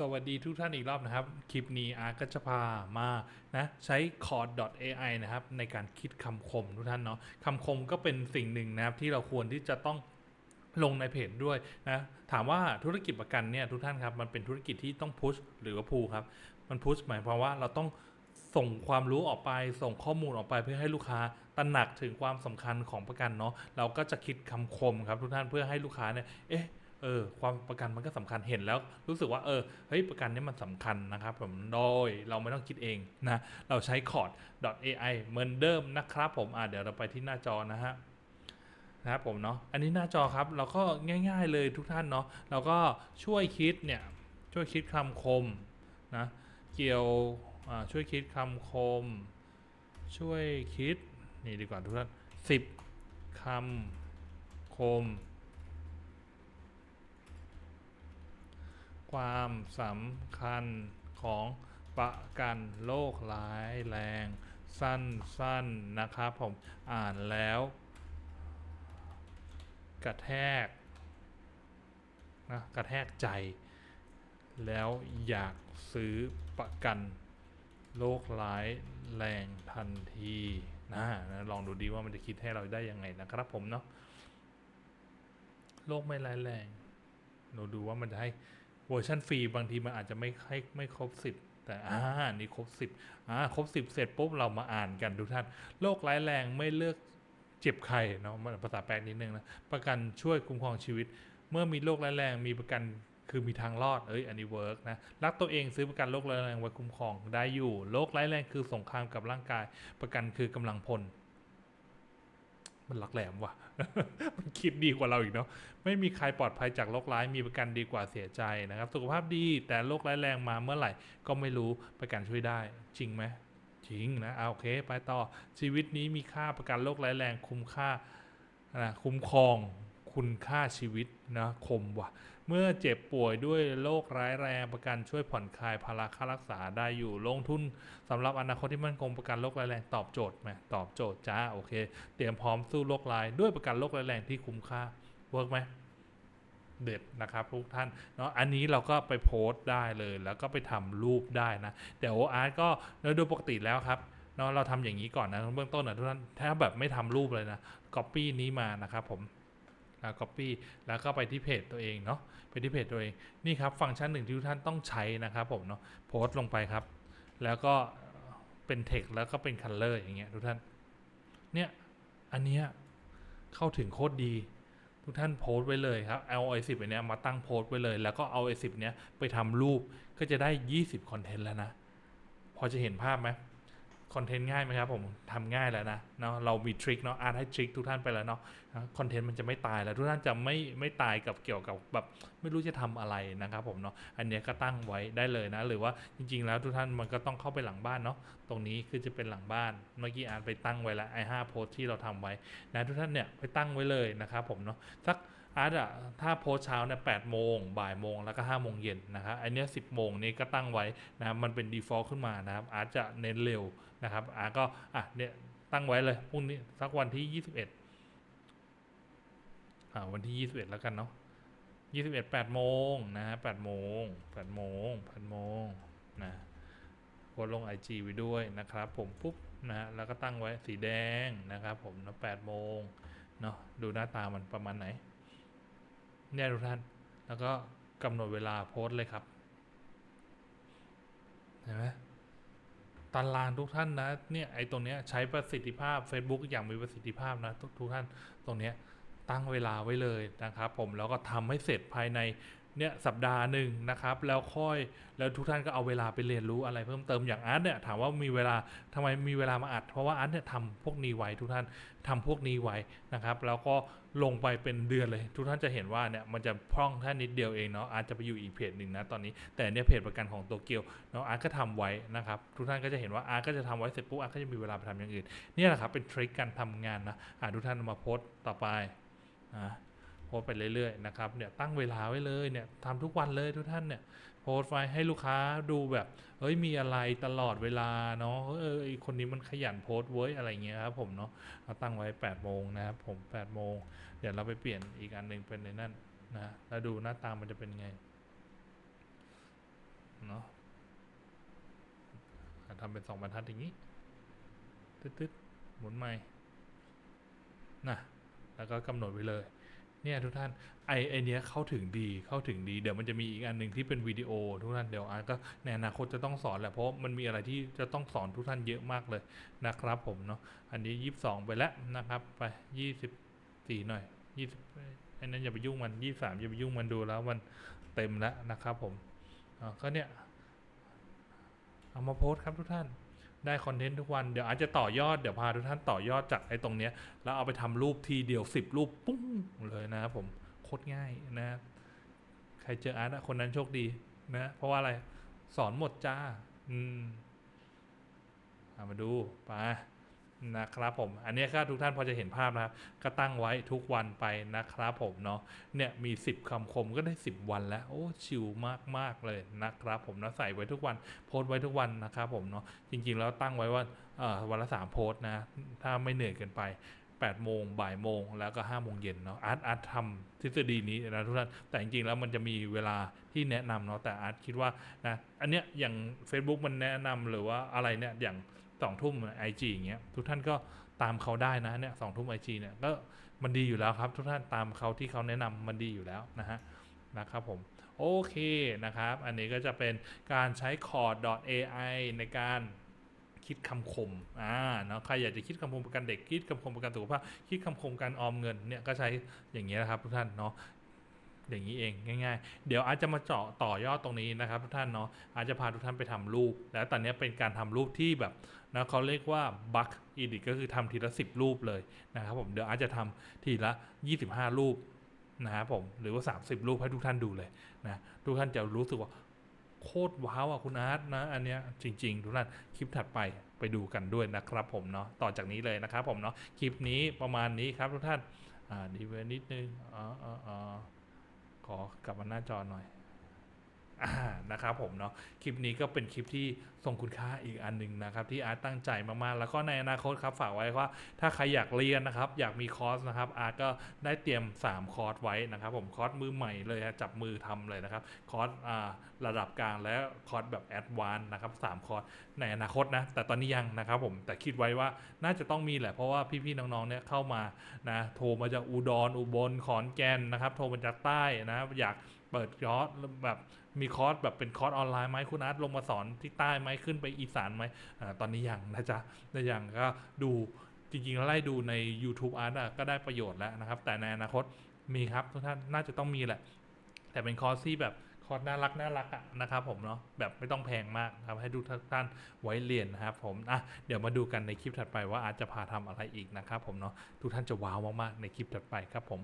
สวัสดีทุกท่านอีกรอบนะครับ คลิปนี้อาร์ก็จะพามานะใช้ Chord.ai นะครับในการคิดคำคมทุกท่านเนาะคำคมก็เป็นสิ่งหนึ่งนะครับที่เราควรที่จะต้องลงในเพจด้วยนะถามว่าธุรกิจประกันเนี่ยทุกท่านครับมันเป็นธุรกิจที่ต้องพุชหรือว่าพูครับ มันพุชหมายความว่าเราต้องส่งความรู้ออกไปส่งข้อมูลออกไปเพื่อให้ลูกค้าตระหนักถึงความสำคัญของประกันเนาะเราก็จะคิดคำคมครับทุกท่านเพื่อให้ลูกค้าเนี่ยเอ๊ะ เออความประกันมันก็สำคัญเห็นแล้ว รู้สึกว่าเออเฮ้ยประกันนี้มันสำคัญนะครับผมโดยเราไม่ต้องคิดเองนะเราใช้ chord.ai เหมือนเดิมนะครับผมอ่าเดี๋ยวเราไปที่หน้าจอนะฮะนะครับผมเนาะอันนี้หน้าจอครับเราก็ง่าย ๆ เลยทุกท่านเนาะเราก็ช่วยคิดเนี่ยช่วยคิดคำคมนะเกี่ยวช่วยคิดคำคม ช่วยคิดนี่ดีกว่าทุกท่านสิบคำคม ความสำคัญของประกันโรคร้ายแรง สั้นๆนนะครับผมอ่านแล้ว กระแทกนะกระแทกใจ แล้วอยากซื้อประกันโรคร้ายแรงทันทีนะนะลองดูดีว่ามันจะคิดให้เราได้ยังไงนะครับผมเนาะโรคไม่ร้ายแรงเราดูว่ามันจะให้ เวอร์ชันฟรีบางทีมันอาจจะไม่ให้ไม่ครบสิบแต่อ่านี่ครบสิบอ่าครบสิบเสร็จปุ๊บเรามาอ่านกันทุกท่านโรคร้ายแรงไม่เลือกเจ็บใครเนาะมันภาษาแปลกนิดนึงนะประกันช่วยคุ้มครองชีวิต เมื่อมีโรคร้ายแรงมีประกันคือมีทางรอดเอ้ยอันนี้เวิร์กนะรักตัวเองซื้อประกันโรคร้ายแรงไว้คุ้มครองได้อยู่โรคร้ายแรงคือสงครามกับร่างกาย ประกันคือกำลังพล มันลักแหลมว่ะ มันคิดดีกว่าเราอีกเนาะ ไม่มีใครปลอดภัยจากโรคร้ายมีประกันดีกว่าเสียใจนะครับ สุขภาพดีแต่โรคร้ายแรงมาเมื่อไหร่ ก็ไม่รู้ประกันช่วยได้ จริงไหมจริงนะเอาโอเค ไปต่อชีวิตนี้มีค่าประกันโรคร้ายแรงคุ้มค่านะคุ้มครองคุณค่าชีวิตนะคมว่ะ เมื่อเจ็บป่วยด้วยโรคร้ายแรงประกันช่วยผ่อนคลายภาระค่ารักษาได้อยู่ลงทุนสำหรับอนาคตที่มั่นคงประกันโรคร้ายแรงตอบโจทย์ไหมตอบโจทย์จ้าโอเค เตรียมพร้อมสู้โรคร้ายด้วยประกันโรคร้ายแรงที่คุ้มค่าเวิร์กไหมเด็ดนะครับทุกท่านเนาะอันนี้เราก็ไปโพสต์ได้เลย แล้วก็ไปทำรูปได้นะแต่โออาร์ตก็โดยปกติแล้วครับเนาะเราทำอย่างนี้ก่อนนะเบื้องต้นนะทุกท่านถ้าแบบไม่ทำรูปเลยนะก๊อปปี้นี้มานะครับผม แล้ว copy แล้วก็ไปที่เพจตัวเองเนาะไปที่เพจตัวเองนี่ครับฟังก์ชันหนึ่งที่ทุกท่านต้องใช้นะครับผมเนาะโพสต์ลงไปครับ แล้วก็เป็น text แล้วก็เป็น color อย่างเงี้ยทุกท่านเนี่ยอันเนี้ยเข้าถึงโคตรดีทุกท่านโพสต์ไว้เลยครับเอาไอสิบเนี้ยมาตั้งโพสต์ไว้เลย แล้วก็เอาไอสิบเนี้ยไปทำรูปก็จะได้ 20 คอนเทนต์แล้วนะ พอจะเห็นภาพไหม คอนเทนต์ง่ายไหมครับผมทำง่ายแล้วนะเนาะเรามีทริคเนาะอาร์ตให้ทริคทุกท่านไปแล้วเนาะคอนเทนต์มันจะไม่ตายแล้วทุกท่านจะไม่ไม่ตายกับเกี่ยวกับแบบไม่รู้จะทำอะไรนะครับผมเนาะอันเนี้ยก็ตั้งไว้ได้เลยนะ หรือว่าจริง ๆ แล้วทุกท่านมันก็ต้องเข้าไปหลังบ้านเนาะตรงนี้คือจะเป็นหลังบ้านเมื่อกี้อาร์ตไปตั้งไว้แล้วไอ้ห้าโพสที่เราทำไว้นะทุกท่านเนี่ยไปตั้งไว้เลยนะครับผมเนาะสัก อาร์ตอะถ้าโพสเช้าเนี่ยแปดโมงบ่ายโมงแล้วก็ห้าโมงเย็นนะครับอันเนี้ยสิบโมงนี้ก็ตั้งไว้นะมันเป็น default ขึ้นมานะครับอาร์ตจะเน้นเร็วนะครับอาร์ตก็อะเนี่ยตั้งไว้เลยพรุ่งนี้สักวันที่ยี่สิบเอ็ดอ่าวันที่ยี่สิบเอ็ดแล้วกันเนาะยี่สิบเอ็ดแปดโมงนะฮะแปดโมงแปดโมงแปดโมงนะโพสลงไอจีไว้ด้วยนะครับ ผมปุ๊บนะฮะแล้วก็ตั้งไว้สีแดงนะครับ ผมนะแปดโมงเนาะดูหน้าตามันประมาณไหน เนี่ยทุกท่าน แล้วก็กำหนดเวลาโพสต์เลยครับ เห็นไหมตารางทุกท่านนะเนี่ยไอ้ตรงเนี้ยใช้ประสิทธิภาพ Facebook อย่างมีประสิทธิภาพนะทุกทุกท่านตรงเนี้ยตั้งเวลาไว้เลยนะครับ ผมแล้วก็ทำให้เสร็จภายใน เนี่ยสัปดาห์หนึ่งนะครับ แล้วค่อยแล้วทุกท่านก็เอาเวลาไปเรียนรู้อะไรเพิ่มเติมอย่างอาร์ตเนี่ยถามว่ามีเวลาทำไมมีเวลามาอัด เพราะว่าอาร์ตเนี่ยทำพวกนี้ไว้ทุกท่านทำพวกนี้ไว้นะครับ แล้วก็ลงไปเป็นเดือนเลย ทุกท่านจะเห็นว่าเนี่ยมันจะพร่องแค่นิดเดียวเองเนาะอาจจะไปอยู่อีกเพจหนึ่งนะตอนนี้ แต่เนี่ยเพจประกันของโตเกียวเนาะอาร์ตก็ทำไว้นะครับทุกท่านก็จะเห็นว่าอาร์ตก็จะทำไว้เสร็จปุ๊บอาร์ตก็จะมีเวลาไปทำอย่างอื่นเนี่ยแหละครับเป็นทริคการทำงานนะอ่าทุกท่านมาโพสต์ต่อไปอ่า สต์ไปเรื่อยๆนะครับเนี่ยตั้งเวลาไว้เลยเนี่ยทำทุกวันเลยทุกท่านเนี่ยโพสต์ไว้ให้ลูกค้าดูแบบเฮ้ยมีอะไรตลอดเวลาเนาะเออไอคนนี้มันขยันโพสต์เว้ยอะไรเงี้ยครับผมเนาะเราตั้งไว้8โมงนะครับผม8โมงเดี๋ยวเราไปเปลี่ยนอีกอันหนึ่งเป็นในนั่นนะแล้วดูหน้าตามันจะเป็นไงเนาะอะทำเป็นสองบรรทัดอย่างนี้ตึ๊ดๆหมุนใหม่นะแล้วก็กำหนดไว้เลย เนี่ยทุกท่านไอไอเนี้ยเข้าถึงดีเข้าถึงดี เดี๋ยวมันจะมีอีกอันหนึ่งที่เป็นวิดีโอทุกท่านเดี๋ยวอาร์ตก็ในอนาคตจะต้องสอนแหละเพราะมันมีอะไรที่จะต้องสอนทุกท่านเยอะมากเลยนะครับผมเนาะอันนี้ยี่สิบสองไปแล้วนะครับไปยี่สิบสี่หน่อยยี่สิบไอ้นั้นอย่าไปยุ่งมันยี่สามอย่าไปยุ่งมันดูแล้วมันเต็มแล้วนะครับผมอ่าก็เนี่ยเอามาโพสต์ครับทุกท่าน ได้คอนเทนต์ทุกวันเดี๋ยวอาจจะต่อยอดเดี๋ยวพาทุกท่านต่อยอดจากไอ้ตรงเนี้ยแล้วเอาไปทำรูปทีเดียวสิบรูปปุ้งเลยนะครับผมโคตรง่ายนะ ใครเจออาร์ตคนนั้นโชคดีนะ เพราะว่าอะไรสอนหมดจ้า อืมอามาดูไป นะครับผม อันนี้ก็ทุกท่านพอจะเห็นภาพนะครับ ก็ตั้งไว้ทุกวันไปนะครับผมเนาะ เนี่ยมี 10คำคมก็ได้ 10 วันแล้ว โอ้ ชิลมากๆเลยนะครับผมนะใส่ไว้ทุกวัน โพสต์ไว้ทุกวันนะครับผมเนาะ จริงๆแล้วตั้งไว้ว่าวันละ 3 โพสต์นะ ถ้าไม่เหนื่อยเกินไป8โมงบ่ายโมงแล้วก็5โมงเย็นเนาะอาร์ตอาร์ตทำทฤษฎีนี้นะทุกท่านแต่จริงๆแล้วมันจะมีเวลาที่แนะนำเนาะแต่อาร์ตคิดว่านะอันเนี้ยอย่าง Facebook มันแนะนำหรือว่าอะไรเนี่ยอย่าง สองทุ่มไอจีอย่างเงี้ยทุกท่านก็ตามเขาได้นะเนี่ยสองทุ่มไอจีเนี่ยก็มันดีอยู่แล้วครับ ทุกท่านตามเขาที่เขาแนะนำมันดีอยู่แล้วนะฮะนะครับผมโอเคนะครับ อันนี้ก็จะเป็นการใช้ Cord.ai ในการคิดคำคม อ่า เนาะ ใครอยากจะคิดคำคมประกันเด็ก คิดคำคมประกันสุขภาพ คิดคำคมการออมเงิน เนี่ย ก็ใช้อย่างนี้ยนะครับทุกท่าน เนาะ อย่างนี้เองง่าย ๆ เดี๋ยวอาจจะมาเจาะต่อยอดตรงนี้นะครับทุกท่านเนาะอาจจะพาทุกท่านไปทำรูป แล้วตอนนี้เป็นการทำรูปที่แบบนะเขาเรียกว่าบัคอีดิก็คือทำทีละ 10 รูปเลยนะครับผมเดี๋ยวอาจจะทำทีละ 25 รูปนะครับผมหรือว่า 30 รูปให้ทุกท่านดูเลยนะทุกท่านจะรู้สึกว่าโคตรว้าวอะคุณอาร์ตนะอันเนี้ยจริง ๆ ทุกท่านคลิปถัดไปไปดูกันด้วยนะครับผมเนาะต่อจากนี้เลยนะครับผมเนาะคลิปนี้ประมาณนี้ครับทุกท่านอ่าดีเวนิดนึงอ๋ออ๋ออ๋อ ขอกลับมาหน้าจอหน่อย นะครับผมเนาะคลิปนี้ก็เป็นคลิปที่ทรงคุณค่าอีกอันหนึ่งนะครับที่อาร์ตตั้งใจมากๆ แล้วก็ในอนาคตครับฝากไว้ว่า ถ้าใครอยากเรียนนะครับ อยากมีคอร์สนะครับอาร์ตก็ได้เตรียม 3 คอร์สไว้นะครับ ผมคอร์สมือใหม่เลยจับมือทำเลยนะครับคอร์สระดับกลางและคอร์สแบบแอดวานซ์นะครับสามคอร์สในอนาคตนะแต่ตอนนี้ยังนะครับผมแต่คิดไว้ว่าน่าจะต้องมีแหละเพราะว่าพี่ๆน้องๆเนี่ยเข้ามานะโทรมาจากอุดรอุบลขอนแก่นนะครับโทรมาจากใต้นะอยากเปิดคอร์สแบบ มีคอร์สแบบเป็นคอร์สออนไลน์ไหมคุณอาร์ตลงมาสอนที่ใต้ไหมขึ้นไปอีสานไหมอตอนนี้ยังนะจ๊ะแต่ยังก็ดูจริงๆแล้วไล่ดูใน YouTube อาร์ตอะก็ได้ประโยชน์แล้วนะครับ แต่ในอนาคตมีครับทุกท่านน่าจะต้องมีแหละ แต่เป็นคอร์สที่แบบคอร์สน่ารักน่ารักอะนะครับผมเนาะแบบไม่ต้องแพงมากครับให้ทุกท่านไว้เรียนนะครับผมอะเดี๋ยวมาดูกันในคลิปถัดไปว่าอาจจะพาทำอะไรอีกนะครับผมเนาะทุกท่านจะว้าวมากๆในคลิปถัดไปครับผม